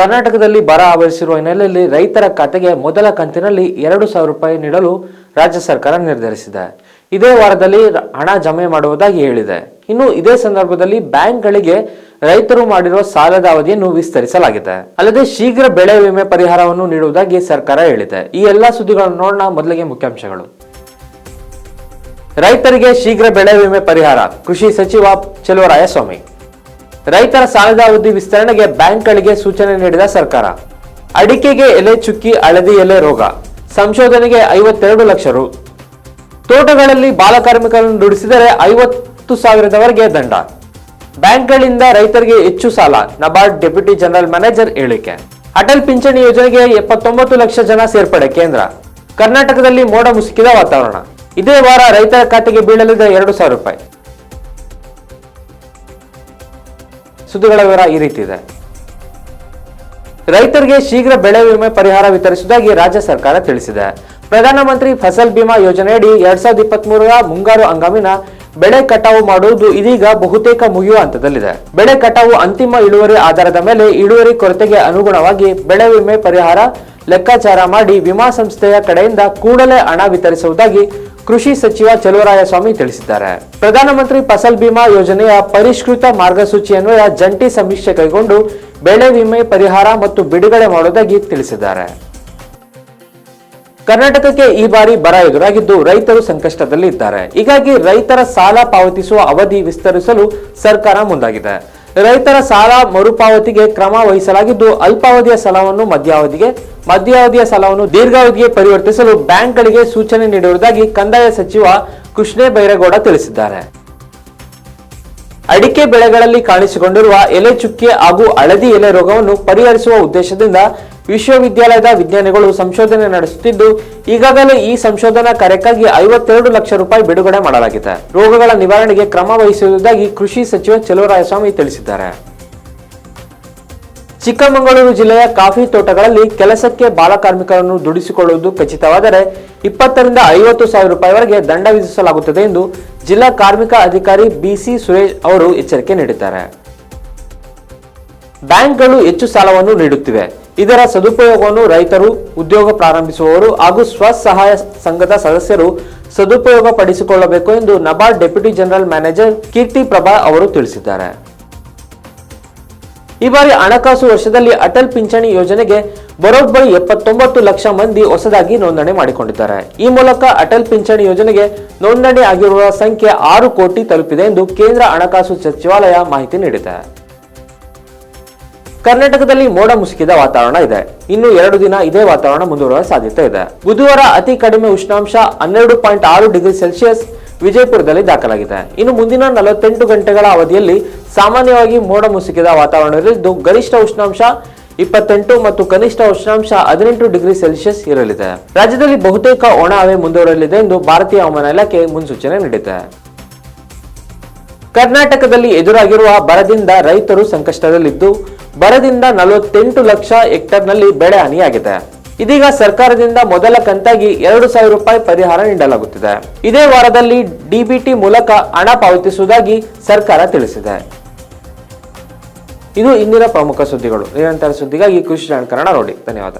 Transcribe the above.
ಕರ್ನಾಟಕದಲ್ಲಿ ಬರ ಆವರಿಸಿರುವ ಹಿನ್ನೆಲೆಯಲ್ಲಿ ರೈತರ ಖಾತೆಗೆ ಮೊದಲ ಕಂತಿನಲ್ಲಿ ಎರಡು ಸಾವಿರ ರೂಪಾಯಿ ನೀಡಲು ರಾಜ್ಯ ಸರ್ಕಾರ ನಿರ್ಧರಿಸಿದೆ. ಇದೇ ವಾರದಲ್ಲಿ ಹಣ ಜಮೆ ಮಾಡುವುದಾಗಿ ಹೇಳಿದೆ. ಇನ್ನು ಇದೇ ಸಂದರ್ಭದಲ್ಲಿ ಬ್ಯಾಂಕ್ಗಳಿಗೆ ರೈತರು ಮಾಡಿರುವ ಸಾಲದ ಅವಧಿಯನ್ನು ವಿಸ್ತರಿಸಲಾಗಿದೆ. ಅಲ್ಲದೆ ಶೀಘ್ರ ಬೆಳೆ ವಿಮೆ ಪರಿಹಾರವನ್ನು ನೀಡುವುದಾಗಿ ಸರ್ಕಾರ ಹೇಳಿದೆ. ಈ ಎಲ್ಲಾ ಸುದ್ದಿಗಳನ್ನು ನೋಡೋಣ. ಮೊದಲಿಗೆ ಮುಖ್ಯಾಂಶಗಳು. ರೈತರಿಗೆ ಶೀಘ್ರ ಬೆಳೆ ವಿಮೆ ಪರಿಹಾರ. ಕೃಷಿ ಸಚಿವ ಚೆಲುವರಾಯಸ್ವಾಮಿ. ರೈತರ ಸಾಲದ ಅವಧಿ ವಿಸ್ತರಣೆಗೆ ಬ್ಯಾಂಕ್ಗಳಿಗೆ ಸೂಚನೆ ನೀಡಿದ ಸರ್ಕಾರ. ಅಡಿಕೆಗೆ ಎಲೆ ಚುಕ್ಕಿ, ಹಳದಿ ಎಲೆ ರೋಗ. ಸಂಶೋಧನೆಗೆ ಐವತ್ತೆರಡು ಲಕ್ಷ ರು. ತೋಟಗಳಲ್ಲಿ ಬಾಲಕಾರ್ಮಿಕರನ್ನು ದುಡಿಸಿದರೆ ಐವತ್ತು ಸಾವಿರದವರೆಗೆ ದಂಡ. ಬ್ಯಾಂಕ್ಗಳಿಂದ ರೈತರಿಗೆ ಹೆಚ್ಚು ಸಾಲ. ನಬಾರ್ಡ್ ಡೆಪ್ಯೂಟಿ ಜನರಲ್ ಮ್ಯಾನೇಜರ್ ಹೇಳಿಕೆ. ಅಟಲ್ ಪಿಂಚಣಿ ಯೋಜನೆಗೆ ಎಪ್ಪತ್ತೊಂಬತ್ತು ಲಕ್ಷ ಜನ ಸೇರ್ಪಡೆ ಕೇಂದ್ರ. ಕರ್ನಾಟಕದಲ್ಲಿ ಮೋಡ ಮುಸುಕಿದ ವಾತಾವರಣ. ಇದೇ ವಾರ ರೈತರ ಖಾತೆಗೆ ಬೀಳಲಿದೆ ಎರಡು ಸಾವಿರ ರೂಪಾಯಿ. ಸುದ್ದಿಗಳ ವಿವರ ಈ ರೀತಿ ಇದೆ. ರೈತರಿಗೆ ಶೀಘ್ರ ಬೆಳೆ ವಿಮೆ ಪರಿಹಾರ ವಿತರಿಸುವುದಾಗಿ ರಾಜ್ಯ ಸರ್ಕಾರ ತಿಳಿಸಿದೆ. ಪ್ರಧಾನಮಂತ್ರಿ ಫಸಲ್ ಬಿಮಾ ಯೋಜನೆಯಡಿ ಎರಡ್ ಸಾವಿರದ ಇಪ್ಪತ್ತ್ ಮುಂಗಾರು ಹಂಗಾಮಿನ ಬೆಳೆ ಕಟಾವು ಮಾಡುವುದು ಇದೀಗ ಬಹುತೇಕ ಮುಗಿಯುವ ಹಂತದಲ್ಲಿದೆ. ಬೆಳೆ ಕಟಾವು ಅಂತಿಮ ಇಳುವರಿ ಆಧಾರದ ಮೇಲೆ ಇಳುವರಿ ಕೊರತೆಗೆ ಅನುಗುಣವಾಗಿ ಬೆಳೆ ವಿಮೆ ಪರಿಹಾರ ಲೆಕ್ಕಾಚಾರ ಮಾಡಿ ವಿಮಾ ಸಂಸ್ಥೆಯ ಕಡೆಯಿಂದ ಕೂಡಲೇ ಹಣ ವಿತರಿಸುವುದಾಗಿ ಕೃಷಿ ಸಚಿವ ಚಲುವರಾಯಸ್ವಾಮಿ ತಿಳಿಸಿದ್ದಾರೆ. ಪ್ರಧಾನಮಂತ್ರಿ ಫಸಲ್ ಬಿಮಾ ಯೋಜನೆಯ ಪರಿಷ್ಕೃತ ಮಾರ್ಗಸೂಚಿಯನ್ವಯ ಜಂಟಿ ಸಮೀಕ್ಷೆ ಕೈಗೊಂಡು ಬೆಳೆ ವಿಮೆ ಪರಿಹಾರ ಮತ್ತು ಬಿಡುಗಡೆ ಮಾಡುವುದಾಗಿ ತಿಳಿಸಿದ್ದಾರೆ. ಕರ್ನಾಟಕಕ್ಕೆ ಈ ಬಾರಿ ಬರ ಎದುರಾಗಿದ್ದು ರೈತರು ಸಂಕಷ್ಟದಲ್ಲಿ ಇದ್ದಾರೆ ಹೀಗಾಗಿ ರೈತರ ಸಾಲ ಪಾವತಿಸುವ ಅವಧಿ ವಿಸ್ತರಿಸಲು ಸರ್ಕಾರ ಮುಂದಾಗಿದೆ. ರೈತರ ಸಾಲ ಮರುಪಾವತಿಗೆ ಕ್ರಮ ವಹಿಸಲಾಗಿದ್ದು, ಅಲ್ಪಾವಧಿಯ ಸಾಲವನ್ನು ಮಧ್ಯಾವಧಿಗೆ, ಮಧ್ಯಾವಧಿಯ ಸಾಲವನ್ನು ದೀರ್ಘಾವಧಿಗೆ ಪರಿವರ್ತಿಸಲು ಬ್ಯಾಂಕ್ಗಳಿಗೆ ಸೂಚನೆ ನೀಡಿರುವುದಾಗಿ ಕಂದಾಯ ಸಚಿವ ಕೃಷ್ಣೇ ಬೈರೇಗೌಡ ತಿಳಿಸಿದ್ದಾರೆ. ಅಡಿಕೆ ಬೆಳೆಗಳಲ್ಲಿ ಕಾಣಿಸಿಕೊಂಡಿರುವ ಎಲೆ ಚುಕ್ಕೆ ಹಾಗೂ ಹಳದಿ ಎಲೆ ರೋಗವನ್ನು ಪರಿಹರಿಸುವ ಉದ್ದೇಶದಿಂದ ವಿಶ್ವವಿದ್ಯಾಲಯದ ವಿಜ್ಞಾನಿಗಳು ಸಂಶೋಧನೆ ನಡೆಸುತ್ತಿದ್ದು, ಈಗಾಗಲೇ ಈ ಸಂಶೋಧನಾ ಕಾರ್ಯಕ್ಕಾಗಿ ಐವತ್ತೆರಡು ಲಕ್ಷ ರೂಪಾಯಿ ಬಿಡುಗಡೆ ಮಾಡಲಾಗಿದೆ. ರೋಗಗಳ ನಿವಾರಣೆಗೆ ಕ್ರಮ ವಹಿಸುವುದಾಗಿ ಕೃಷಿ ಸಚಿವ ಚೆಲುವರಾಯಸ್ವಾಮಿ ತಿಳಿಸಿದ್ದಾರೆ. ಚಿಕ್ಕಮಗಳೂರು ಜಿಲ್ಲೆಯ ಕಾಫಿ ತೋಟಗಳಲ್ಲಿ ಕೆಲಸಕ್ಕೆ ಬಾಲಕಾರ್ಮಿಕರನ್ನು ದುಡಿಸಿಕೊಳ್ಳುವುದು ಖಚಿತವಾದರೆ ಇಪ್ಪತ್ತರಿಂದ ಐವತ್ತು ಸಾವಿರ ರೂಪಾಯಿವರೆಗೆ ದಂಡ ವಿಧಿಸಲಾಗುತ್ತದೆ ಎಂದು ಜಿಲ್ಲಾ ಕಾರ್ಮಿಕ ಅಧಿಕಾರಿ ಬಿಸಿ ಸುರೇಶ್ ಅವರು ಎಚ್ಚರಿಕೆ ನೀಡಿದ್ದಾರೆ. ಬ್ಯಾಂಕ್ಗಳು ಹೆಚ್ಚು ಸಾಲವನ್ನು ನೀಡುತ್ತಿವೆ. ಇದರ ಸದುಪಯೋಗವನ್ನು ರೈತರು, ಉದ್ಯೋಗ ಪ್ರಾರಂಭಿಸುವವರು ಹಾಗೂ ಸ್ವಸಹಾಯ ಸಂಘದ ಸದಸ್ಯರು ಸದುಪಯೋಗ ಪಡಿಸಿಕೊಳ್ಳಬೇಕು ಎಂದು NABARD deputy general manager Keerthi Prabha ಅವರು ತಿಳಿಸಿದ್ದಾರೆ. ಈ ಬಾರಿ ಹಣಕಾಸು ವರ್ಷದಲ್ಲಿ ಅಟಲ್ ಪಿಂಚಣಿ ಯೋಜನೆಗೆ ಬರೋಬ್ಬರಿ ಎಪ್ಪತ್ತೊಂಬತ್ತು ಲಕ್ಷ ಮಂದಿ ಹೊಸದಾಗಿ ನೋಂದಣಿ ಮಾಡಿಕೊಂಡಿದ್ದಾರೆ. ಈ ಮೂಲಕ ಅಟಲ್ ಪಿಂಚಣಿ ಯೋಜನೆಗೆ ನೋಂದಣಿ ಆಗಿರುವ ಸಂಖ್ಯೆ ಆರು ಕೋಟಿ ತಲುಪಿದೆ ಎಂದು ಕೇಂದ್ರ ಹಣಕಾಸು ಸಚಿವಾಲಯ ಮಾಹಿತಿ ನೀಡಿದೆ. ಕರ್ನಾಟಕದಲ್ಲಿ ಮೋಡ ಮುಸುಕಿದ ವಾತಾವರಣ ಇದೆ. ಇನ್ನು ಎರಡು ದಿನ ಇದೇ ವಾತಾವರಣ ಮುಂದುವರುವ ಸಾಧ್ಯತೆ ಇದೆ. ಬುಧವಾರ ಅತಿ ಕಡಿಮೆ ಉಷ್ಣಾಂಶ ಹನ್ನೆರಡು ಪಾಯಿಂಟ್ ಆರು ಡಿಗ್ರಿ ಸೆಲ್ಸಿಯಸ್ ವಿಜಯಪುರದಲ್ಲಿ ದಾಖಲಾಗಿದೆ. ಇನ್ನು ಮುಂದಿನ ನಲವತ್ತೆಂಟು ಗಂಟೆಗಳ ಅವಧಿಯಲ್ಲಿ ಸಾಮಾನ್ಯವಾಗಿ ಮೋಡ ಮುಸುಕಿದ ವಾತಾವರಣವಿದ್ದು ಗರಿಷ್ಠ ಉಷ್ಣಾಂಶ ಇಪ್ಪತ್ತೆಂಟು ಮತ್ತು ಕನಿಷ್ಠ ಉಷ್ಣಾಂಶ ಹದಿನೆಂಟು ಡಿಗ್ರಿ ಸೆಲ್ಸಿಯಸ್ ಇರಲಿದೆ. ರಾಜ್ಯದಲ್ಲಿ ಬಹುತೇಕ ಒಣ ಹವೆ ಮುಂದುವರಲಿದೆ ಎಂದು ಭಾರತೀಯ ಹವಾಮಾನ ಇಲಾಖೆ ಮುನ್ಸೂಚನೆ ನೀಡಿದೆ. ಕರ್ನಾಟಕದಲ್ಲಿ ಎದುರಾಗಿರುವ ಬರದಿಂದ ರೈತರು ಸಂಕಷ್ಟದಲ್ಲಿದ್ದು, ಬರದಿಂದ ನಲವತ್ತೆಂಟು ಲಕ್ಷ ಹೆಕ್ಟರ್ನಲ್ಲಿ ಬೆಳೆ ಹಾನಿಯಾಗಿದೆ. ಇದೀಗ ಸರ್ಕಾರದಿಂದ ಮೊದಲ ಕಂತಾಗಿ ಎರಡು ಸಾವಿರ ರೂಪಾಯಿ ಪರಿಹಾರ ನೀಡಲಾಗುತ್ತಿದೆ. ಇದೇ ವಾರದಲ್ಲಿ ಡಿಬಿಟಿ ಮೂಲಕ ಹಣ ಪಾವತಿಸುವುದಾಗಿ ಸರ್ಕಾರ ತಿಳಿಸಿದೆ. ಇದು ಇಂದಿನ ಪ್ರಮುಖ ಸುದ್ದಿಗಳು. ನಿರಂತರ ಸುದ್ದಿಗಾಗಿ ಕೃಷಿ ಜಾಣಕರಣ ನೋಡಿ. ಧನ್ಯವಾದ.